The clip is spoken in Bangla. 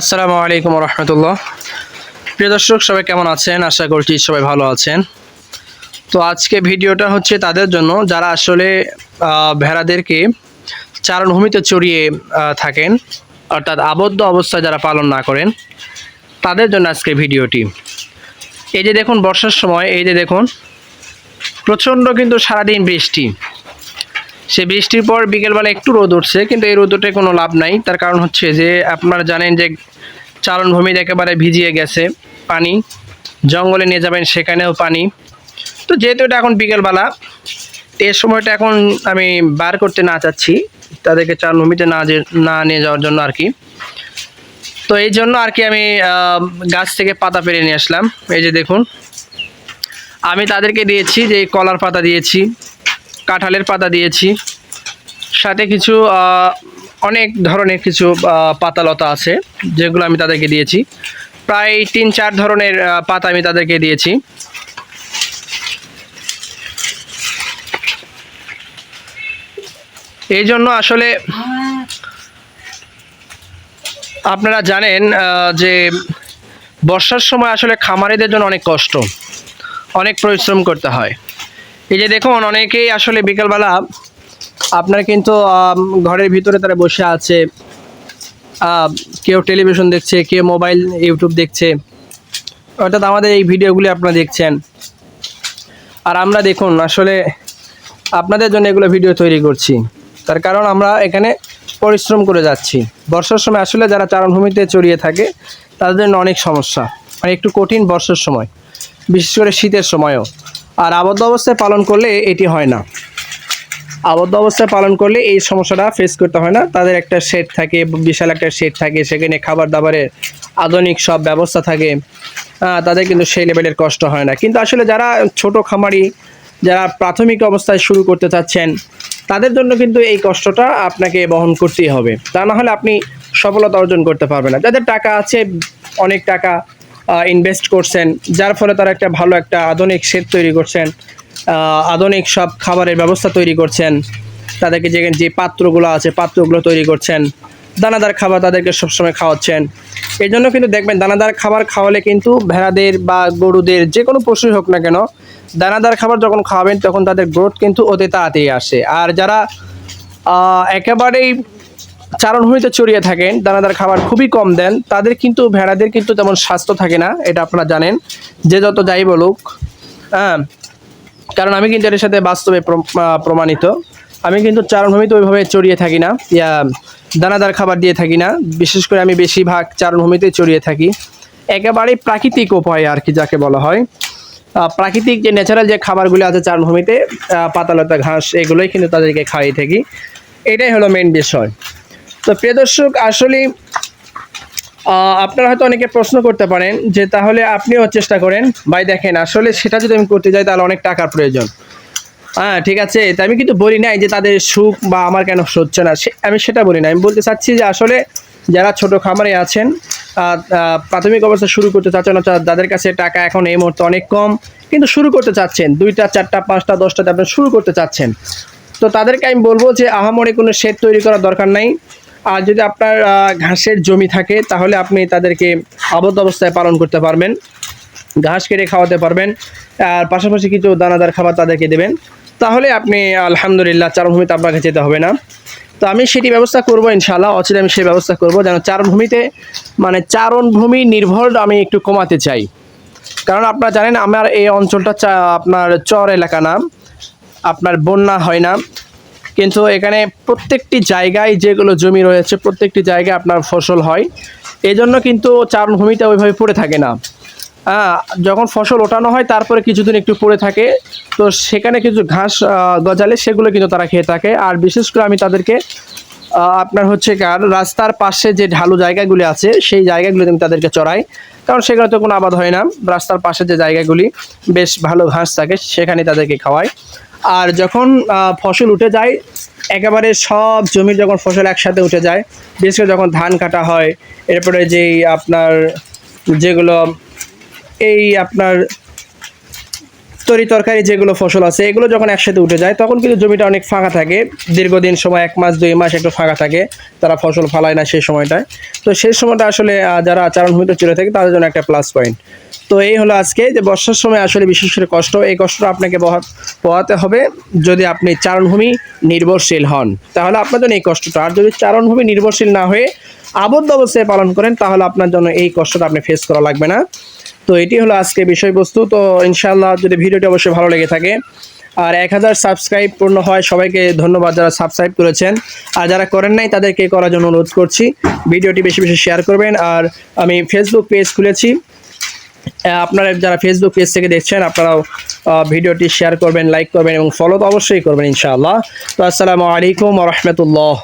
আসসালামু আলাইকুম রহমতুল্লাহ। প্রিয় দর্শক, সবাই কেমন আছেন? আশা করছি সবাই ভালো আছেন। তো আজকে ভিডিওটা হচ্ছে তাদের জন্য যারা আসলে ভেড়াদেরকে চারণভূমিতে চড়িয়ে থাকেন, অর্থাৎ আবদ্ধ অবস্থায় যারা পালন না করেন, তাদের জন্য আজকে ভিডিওটি। এই যে দেখুন, বর্ষার সময়, এই যে দেখুন, প্রচণ্ড কিন্তু সারাদিন বৃষ্টি। সে বৃষ্টির পর বিকেলবেলা একটু রোদ উঠছে, কিন্তু এই রোদে কোনো লাভ নাই। তার কারণ হচ্ছে যে, আপনারা জানেন যে চারণভূমি একেবারে ভিজিয়ে গেছে পানি, জঙ্গলে নিয়ে যাবেন সেখানেও পানি। তো যেহেতু এটা এখন বিকেলবেলা এ সময়টা এখন আমি বার করতে না চাচ্ছি, তাদেরকে চারণভূমিতে না যে, না নিয়ে যাওয়ার জন্য আর কি। তো এই জন্য আর কি আমি গাছ থেকে পাতা পেরে নিয়ে আসলাম। এই যে দেখুন, আমি তাদেরকে দিয়েছি যে কলার পাতা দিয়েছি। কাঁঠালের পাতা দিয়েছি। সাথে কিছু অনেক ধরনের কিছু পাতালতা আছে, যেগুলো আমি তাদেরকে দিয়েছি। প্রায় তিন চার ধরনের পাতা আমি তাদেরকে দিয়েছি। এই জন্য আসলে আপনারা জানেন যে বর্ষার সময় আসলে খামারিদের জন্য অনেক কষ্ট, অনেক পরিশ্রম করতে হয়। এই যে দেখুন, অনেকেই আসলে বিকালবেলা আপনার কিন্তু ঘরের ভিতরে তারা বসে আছে। কেউ টেলিভিশন দেখছে, কেউ মোবাইল, ইউটিউব দেখছে। অর্থাৎ আমাদের এই ভিডিওগুলি আপনারা দেখছেন। আর আমরা দেখুন, আসলে আপনাদের জন্য এগুলো ভিডিও তৈরি করছি। তার কারণ আমরা এখানে পরিশ্রম করে যাচ্ছি। বর্ষার সময় আসলে যারা চারণভূমিতে চড়িয়ে থাকে, তাদের জন্য অনেক সমস্যা। মানে একটু কঠিন বর্ষার সময়, বিশেষ করে শীতের সময়ও। আর আবদ্ধ অবস্থায় পালন করলে এটি হয় না। আবদ্ধ অবস্থায় পালন করলে এই সমস্যাটা ফেস করতে হয় না। তাদের একটা শেড থাকে, বিশাল একটা শেড থাকে, সেখানে খাবার দাবারের আধুনিক সব ব্যবস্থা থাকে। তাদের কিন্তু সেই লেভেলের কষ্ট হয় না। কিন্তু আসলে যারা ছোট খামারি, যারা প্রাথমিক অবস্থায় শুরু করতে চাচ্ছেন, তাদের জন্য কিন্তু এই কষ্টটা আপনাকে বহন করতেই হবে। তা না হলে আপনি সফলতা অর্জন করতে পারবেন না। যাদের টাকা আছে, অনেক টাকা ইনভেস্ট করছেন, যার ফলে তারা একটা ভালো একটা আধুনিক শেড তৈরি করছেন আধুনিক সব খাবারের ব্যবস্থা তৈরি করছেন, তাদেরকে যে যে পাত্রগুলো আছে, পাত্রগুলো তৈরি করছেন, দানাদার খাবার তাদেরকে সবসময় খাওয়াচ্ছেন। এই জন্য কিন্তু দেখবেন দানাদার খাবার খাওয়ালে কিন্তু ভেড়াদের বা গরুদের যে কোনো পশুই হোক না কেন, দানাদার খাবার যখন খাওয়াবেন তখন তাদের গ্রোথ কিন্তু অতি তাড়াতাড়ি আসে। আর যারা একেবারেই চারণভূমিতে চড়িয়ে থাকেন, দানাদার খাবার খুবই কম দেন, তাদের কিন্তু, ভেড়াদের কিন্তু তেমন স্বাস্থ্য থাকে না, এটা আপনারা জানেন, যে যত যাই বলুক। হ্যাঁ কারণ আমি কিন্তু এর সাথে বাস্তবে প্র- প্রমাণিত। আমি কিন্তু চারণভূমিতে ওইভাবে চড়িয়ে থাকি না, ইয়া, দানাদার খাবার দিয়ে থাকি না, বিশেষ করে আমি বেশিরভাগ চারণভূমিতে চড়িয়ে থাকি। একেবারেই প্রাকৃতিক উপায় আর কি যাকে বলা হয়। প্রাকৃতিক যে ন্যাচারাল যে খাবারগুলো আছে চারণভূমিতে পাতালতা, ঘাস, এগুলোই কিন্তু তাদেরকে খাইয়ে থাকি। এটাই হলো মেন বিষয়। তো প্রিয় দর্শক আসলে আপনারা হয়তো অনেকে প্রশ্ন করতে পারেন যে তাহলে আপনিও চেষ্টা করেন। ভাই দেখেন, আসলে সেটা যদি আমি করতে যাই তাহলে অনেক টাকার প্রয়োজন। হ্যাঁ ঠিক আছে? তা আমি কিন্তু বলি নাই যে তাদের সুখ বা আমার কেন হচ্ছে না। আমি সেটা বলি না আমি বলতে চাচ্ছি যে আসলে যারা ছোট খামারে আছেন প্রাথমিক অবস্থা শুরু করতে চাচ্ছেন যাদের কাছে টাকা এখন এই মুহূর্তে অনেক কম, কিন্তু শুরু করতে চাচ্ছেন। দুইটা, চারটা, পাঁচটা দশটাতে আপনি শুরু করতে চাচ্ছেন। তো তাদেরকে আমি বলব যে আহামরি কোনো শেড তৈরি করার দরকার নাই। আর যদি আপনার ঘাসের জমি থাকে, তাহলে আপনি তাদেরকে আবদ্ধ অবস্থায় পালন করতে পারবেন। ঘাস কেটে খাওয়াতে পারবেন। আর পাশাপাশি কিছু দানাদার খাবার তাদেরকে দেবেন। তাহলে আপনি, আলহামদুলিল্লাহ চারণভূমিতে আপনাকে যেতে হবে না। তো আমি সেটি ব্যবস্থা করব ইনশাল্লাহ অচিরে আমি সেই ব্যবস্থা করব যেন চারণভূমিতে মানে চারণভূমি নির্ভর আমি একটু কমাতে চাই। কারণ আপনারা জানেন, আমার এই অঞ্চলটা আপনার চর এলাকা না। আপনার বন্যা হয় না। কিন্তু এখানে প্রত্যেকটি জায়গায় যেগুলো জমি রয়েছে, প্রত্যেকটি জায়গায় আপনার ফসল হয়। এই জন্য কিন্তু চারণভূমিটা ওইভাবে পড়ে থাকে না। হ্যাঁ যখন ফসল ওঠানো হয়, তারপরে কিছুদিন একটু পড়ে থাকে। তো সেখানে কিছু ঘাস গজালে সেগুলো কিন্তু তারা খেয়ে থাকে। আর বিশেষ করে আমি তাদেরকে আপনার হচ্ছে কার রাস্তার পাশে যে ঢালু জায়গাগুলি আছে, সেই জায়গাগুলিতে আমি তাদেরকে চড়াই। কারণ সেখানে তো কোনো আবাদ হয় না। রাস্তার পাশে যে জায়গাগুলি, বেশ ভালো ঘাস থাকে, সেখানে তাদেরকে খাওয়াই। আর যখন ফসল উঠে যায়, একেবারে সব জমির যখন ফসল একসাথে উঠে যায়, বিশেষ করে যখন ধান কাটা হয়, এরপরে যেই আপনার যেগুলো, এই আপনার তরি তরকারি যেগুলো ফসল আছে, এগুলো যখন একসাথে উঠে যায়, তখন কিন্তু জমিটা অনেক ফাঁকা থাকে। দীর্ঘদিন সময়, এক মাস, দুই মাস একটু ফাঁকা থাকে, তারা ফসল ফালায় না সেই সময়টায়। তো সেই সময়টা আসলে যারা চারণভূমিতে চলে থাকে তাদের জন্য একটা প্লাস পয়েন্ট তো এই হলো আজকে যে বর্ষার সময় আসলে বিশেষ করে কষ্ট, এই কষ্টটা আপনাকে পোহাতে হবে যদি আপনি চারণভূমি নির্ভরশীল হন। তাহলে আপনার জন্য এই কষ্টটা। আর যদি চারণভূমি নির্ভরশীল না হয়ে আবদ্ধ অবস্থায় পালন করেন, তাহলে আপনার জন্য এই কষ্টটা আপনি ফেস করা লাগবে না। তো এটি হলো আজকে বিষয়বস্তু। তো ইনশাআল্লাহ যদি ভিডিওটি অবশ্যই ভালো লেগে থাকে আর এক হাজার সাবস্ক্রাইব পূর্ণ হয়, সবাইকে ধন্যবাদ যারা সাবস্ক্রাইব করেছেন। আর যারা করেন নাই, তাদেরকে করার জন্য অনুরোধ করছি। ভিডিওটি বেশি বেশি শেয়ার করবেন। আর আমি ফেসবুক পেজ খুলেছি। আপনারা যারা ফেসবুক পেজ থেকে দেখছেন, আপনারাও ভিডিওটি শেয়ার করবেন লাইক করবেন এবং ফলো তো অবশ্যই করবেন ইনশাআল্লাহ। তো আসসালামু আলাইকুম রহমতুল্লাহ।